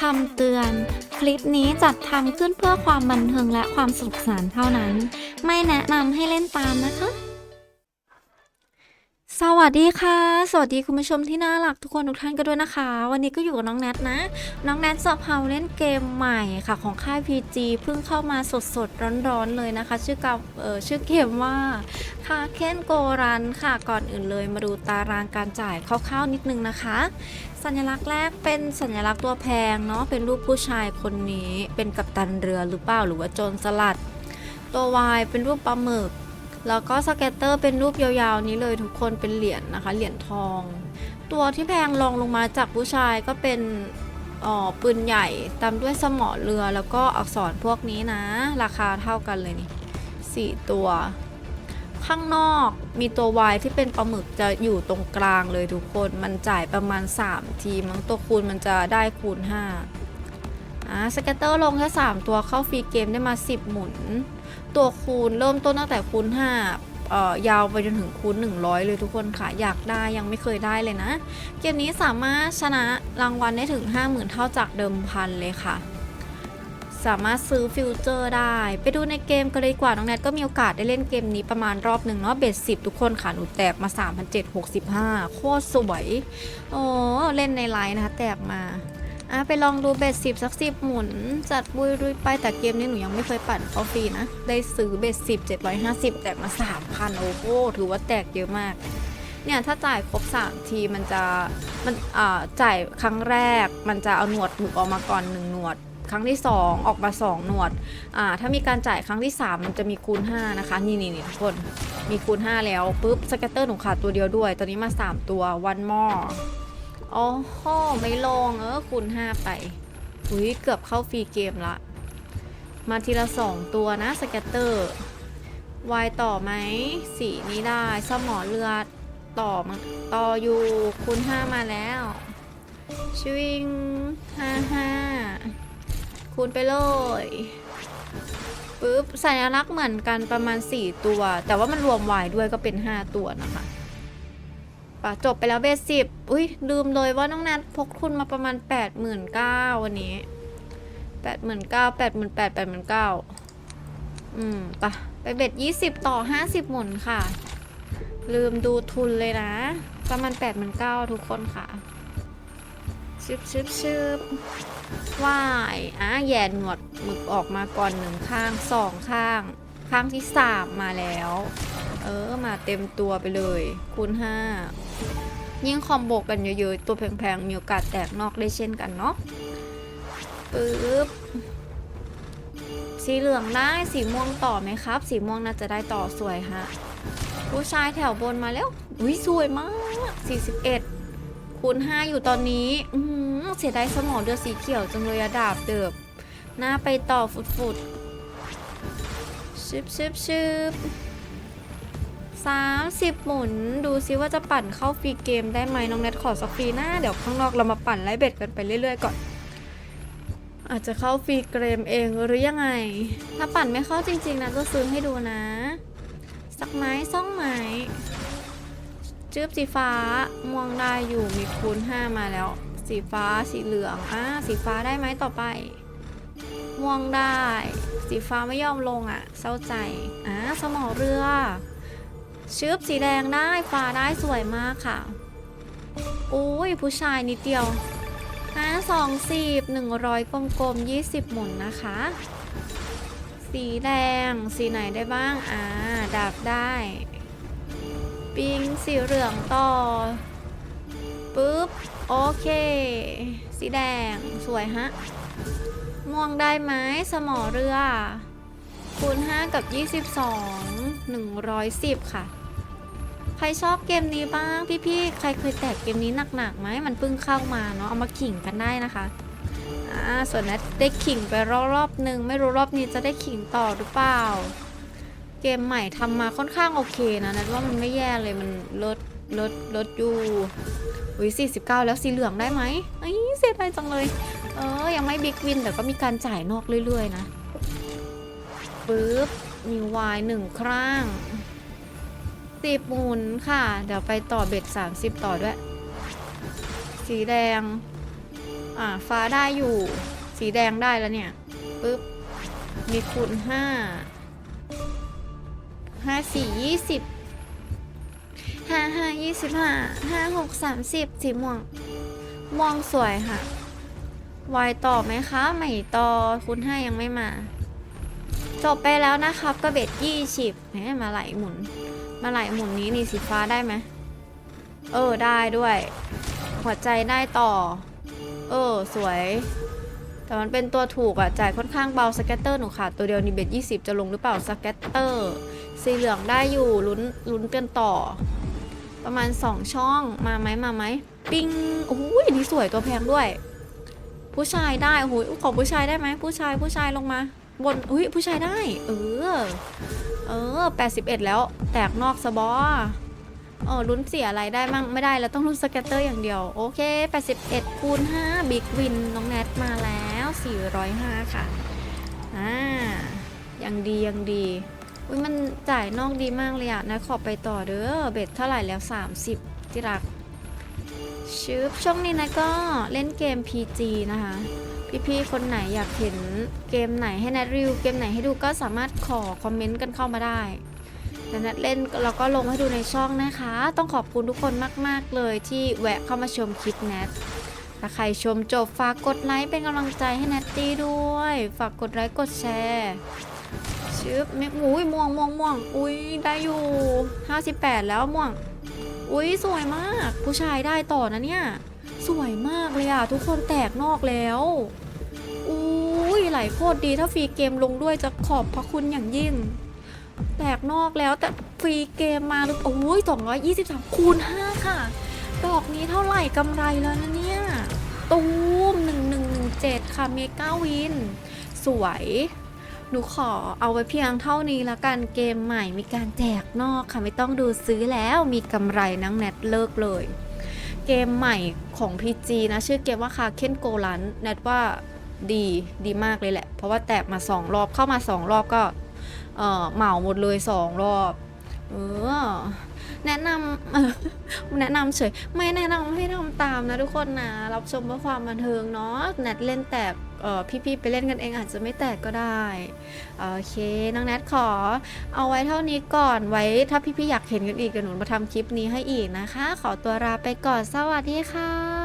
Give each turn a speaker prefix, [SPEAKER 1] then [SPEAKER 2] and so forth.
[SPEAKER 1] คำเตือน คลิปนี้จัดทำขึ้นเพื่อความบันเทิงและความสนุกสนานเท่านั้น ไม่แนะนำให้เล่นตามนะคะ สวัสดีค่ะ สวัสดีคุณผู้ชมที่น่ารักทุกคนทุกท่านกันด้วยนะคะ วันนี้ก็อยู่กับน้องแนทนะ น้องแนทจะพาเล่นเกมใหม่ค่ะของค่าย PG เพิ่งเข้ามาสดๆร้อนๆเลยนะคะ ชื่อกับเออชื่อเกมว่าคาเคนโกรันค่ะก่อนอื่นเลยมาดูตารางการจ่ายคร่าวๆนิดนึงนะคะ สัญลักษณ์แรกเป็นสัญลักษณ์ตัวแพงเนาะเป็นรูปผู้ชายคนนี้เป็นกัปตันเรือหรือเปล่าหรือว่าโจรสลัด ตัว Y เป็นรูปปลาหมึก แล้วก็สเก็ตเตอร์เป็นรูปยาวๆนี้เลยทุกคนเป็นเหรียญนะคะ เหรียญทอง ตัวที่แพงรองลงมาจากผู้ชายก็เป็นอ๋อปืนใหญ่ตามด้วยสมอเรือแล้วก็อักษรพวกนี้นะ ราคาเท่ากันเลยนี่สี่ตัว ข้างนอกมีตัว Y ที่เป็นปลาหมึกจะอยู่ตรงกลางเลยทุกคนมันจ่ายประมาณ 3 ทีมั้งตัวคูณมันจะได้คูณ5อ่าสเก็ตเตอร์ลงแค่3ตัวเข้าฟรีเกมได้มา 10 หมุน ตัวคูณเริ่มต้นตั้งแต่คูณ5เอ่อยาวไปจนถึงคูณ 100 เลยทุกคนค่ะ อยากได้ยังไม่เคยได้เลยนะ เกมนี้สามารถชนะรางวัลได้ถึง 50,000 เท่าจากเดิมพันเลยค่ะ สามารถซื้อฟิวเจอร์ได้ ไปดูในเกมกันเลยกว่าน้องแนทก็มีโอกาสได้เล่นเกมนี้ประมาณรอบหนึ่งเนาะเบสสิบทุกคนค่ะหนูแตกมา 3,765 โคตรสวยโอ้เล่นในไลน์นะคะแตกมา อะไปลองดูเบสสิบสักสิบหมุน จัดบุยรุยไปแต่เกมนี้หนูยังไม่เคยปั่นเขาฟรีนะ ได้ซื้อเบสสิบเจ็ดร้อยห้าสิบแตกมาสามพันโอ้โหถือว่าแตกเยอะมาก เนี่ยถ้าจ่ายครบ3ทีมันจะมันอ่าจ่ายครั้งแรกมันจะเอาหนวดบุกออกมาก่อน1หนวดครั้งที่ 2 ออกมา 2 หนวด อ่า ถ้ามีการจ่ายครั้งที่ 3 มันจะมีคูณ 5 นะคะ นี่นี่นี่ทุกคน มีคูณ 5 แล้วปุ๊บ สเก็ตเตอร์หนูขาดตัวเดียวด้วย ตอนนี้มา 3 ตัว วันมอ โอ้โหไม่ลงเออคูณ5ไป อุ้ยเกือบเข้าฟรีเกมละ มาทีละ2ตัวนะสเกตเตอร์วายต่อไหมสีนี้ได้สมอเรือต่อมาต่ออยู่คูณห้ามาแล้วชวิงห้าห้าคูณไปเลยปุ๊บสัญลักษณ์เหมือนกันประมาณ 4 ตัว แต่ว่ามันรวมวายด้วยก็เป็น 5 ตัวนะคะ ปะจบไปแล้วเบสสิบอุ้ยลืมเลยว่าน้องนัทพกทุนมาประมาณ8 9 0 0 0วันนี้8 9 0 0 0 8 8 0 0 0 8 8 9 0 0อืมปะไปเบ็ด20ต่อ50หมุนค่ะ ลืมดูทุนเลยนะ ประมาณ8 9 0 0 0ทุกคนค่ะชึบชึบชึบว่ายอะแย่หนวดหมึกออกมาก่อนหนึ่งข้างสองข้าง ข้างที่สามมาแล้ว เออมาเต็มตัวไปเลย คูณห้ายิ่งคอมโบกันเยอะๆ ตัวแพงๆ มีโอกาสแตกนอกได้เช่นกันเนาะปึ๊บสีเหลืองได้สีม่วงต่อไหมครับ สีม่วงน่าจะได้ต่อสวยฮะผู้ชายแถวบนมาแล้วอุ้ยสวยมาก 41 คูณ 5 อยู่ตอนนี้อืเสียดายสมองเดือสีเขียวจังเลยดาบเดิบหน้าไปต่อฟุดฟุดๆชึบชึบชึบ สามสิบหมุน ดูซิว่าจะปั่นเข้าฟรีเกมได้ไหมน้องเน็ตขอสักฟรีหน้าเดี๋ยวข้างนอกเรามาปั่นไล่เบ็ดกันไปเรื่อยๆก่อน อาจจะเข้าฟรีเกมเองหรือยังไง ถ้าปั่นไม่เข้าจริง ๆนะก็ซื้อให้ดูนะ สักไม้ซ่องไม้จืบสีฟ้าม่วงได้อยู่มีคูณ5มาแล้ว สีฟ้าสีเหลืองอะสีฟ้าได้ไหมต่อไปม่วงได้ สีฟ้าไม่ยอมลงอะเศร้าใจอะสมอเรือ ชืบสีแดงได้ฟ้าได้สวยมากค่ะ โอ้ยผู้ชายนิดเดียวห้าสองสิบหนึ่งร้อยกลมๆยี่สิบหมุนนะคะ สีแดงสีไหนได้บ้าง อ่าดับได้ ปิงสีเหลืองต่อปุ๊บ โอเค สีแดงสวยฮะ ม่วงได้ไหมสมอเรือคูณ 5 กับ 22 110 ค่ะ ใครชอบเกมนี้บ้างพี่ๆใครเคยแตกเกมนี้หนักๆไหมมันเพิ่งเข้ามาเนาะเอามาขิงกันได้นะคะอ่าส่วนนัทได้ขิงไปรอบๆหนึ่งไม่รู้รอบนี้จะได้ขิงต่อหรือเปล่า เกมใหม่ทำมาค่อนข้างโอเคนะนัทว่ามันไม่แย่เลยมันลดลดลดอยู่อุ้ย49 แล้วสีเหลืองได้ไหมเอ้ยเสียดายจังเลย เออ ยังไม่บิ๊กวินแต่ก็มีการจ่ายนอกเรื่อยๆนะปึ๊บมีวายหนึ่งครั้ง สิบหมุนค่ะ เดี๋ยวไปต่อเบ็ด30ต่อด้วย สีแดง อ่า ฟ้าได้อยู่ สีแดงได้แล้วเนี่ยปึ๊บ มีคูณห้าห้าสี่ยี่สิบห้าห้ายี่สิบห้าห้าหกสามสิบสีม่วงม่วงสวยค่ะวายต่อไหมคะไม่ต่อคูณห้ายังไม่มา จบไปแล้วนะครับกระเบ็ดยี่สิบแหมมาไหลหมุน มาไหลหมุนนี้นี่สีฟ้าได้ไหมเออได้ด้วย หัวใจได้ต่อ เออสวย แต่มันเป็นตัวถูกอะจ่ายค่อนข้างเบาสแกตเตอร์หนูขาดตัวเดียวนี่เบ็ดยี่สิบจะลงหรือเปล่าสแกตเตอร์สีเหลืองได้อยู่ลุ้นลุ้นกันต่อ ประมาณ2ช่องมาไหมมาไหมปิ้งโอ้โหนนี้สวยตัวแพงด้วย ผู้ชายได้โอ้โหขอผู้ชายได้ไหมผู้ชายผู้ชายลงมา บนอุ้ยผู้ชายได้ เออ เออ81แล้ว แตกนอกสบอเออลุ้นเสียอะไรได้มั่งไม่ได้แล้วต้องลุ้นสแกตเตอร์อย่างเดียว โอเค 81คูณ5บิ๊กวินน้องแนทมาแล้ว 405 ค่ะ อ่ายังดียังดีอุ้ยมันจ่ายนอกดีมากเลยอะนะขอไปต่อเด้อเบ็ดเท่าไหร่แล้ว 30 ที่รักชืบช่วงนี้นะก็เล่นเกม PG นะคะ พี่ๆคนไหนอยากเห็นเกมไหนให้แนทรีวิวเกมไหนให้ดูก็สามารถขอคอมเมนต์กันเข้ามาได้แล้วแนทเล่นเราก็ลงให้ดูในช่องนะคะ ต้องขอบคุณทุกคนมาก ๆ เลยที่แวะเข้ามาชมคลิปแนทถ้าใครชมจบฝากกดไลค์เป็นกำลังใจให้แนตตี้ด้วย ฝากกดไลค์กดแชร์ชึบเมฆอุ้ยม่วงม่วงม่วงอุ้ยได้อยู่ 58 แล้วม่วง อุ้ยสวยมาก ผู้ชายได้ต่อนะเนี่ย วยมากเลยอะทุกคนแตกนอกแล้วอุ้ยไหลโคตรดีถ้าฟรีเกมลงด้วยจะขอบพระคุณอย่างยิ่ง แตกนอกแล้วแต่ฟรีเกมมาโอ้ย223 คูณ 5 ค่ะ ดอกนี้เท่าไหร่กำไรแล้วนะเนี่ยตูม1117 ค่ะเมกาวิน สวย หนูขอเอาไว้เพียงเท่านี้ละกันเกมใหม่มีการแจกนอกค่ะ ไม่ต้องดูซื้อแล้วมีกำไรนังแนทเลิกเลย เกมใหม่ของ PG นะ ชื่อเกมว่าคาเคนโกลันแนทว่าดีดีมากเลยแหละ เพราะว่าแตกมา 2 รอบเข้ามา 2 รอบก็ เออเหมาหมดเลย 2 รอบ เออ แนะนำแนะนำเฉย ไม่แนะนำให้ทำตามนะทุกคนนะ รับชมเพื่อความบันเทิงเนาะแนทเล่นแต่พี่ๆไปเล่นกันเองอาจจะไม่แตกก็ได้ โอเค น้องแนทขอ เอาไว้เท่านี้ก่อนไว้ถ้าพี่ๆอยากเห็นกันอีกเดี๋ยวหนูมาทำคลิปนี้ให้อีกนะคะ ขอตัวลาไปก่อนสวัสดีค่ะ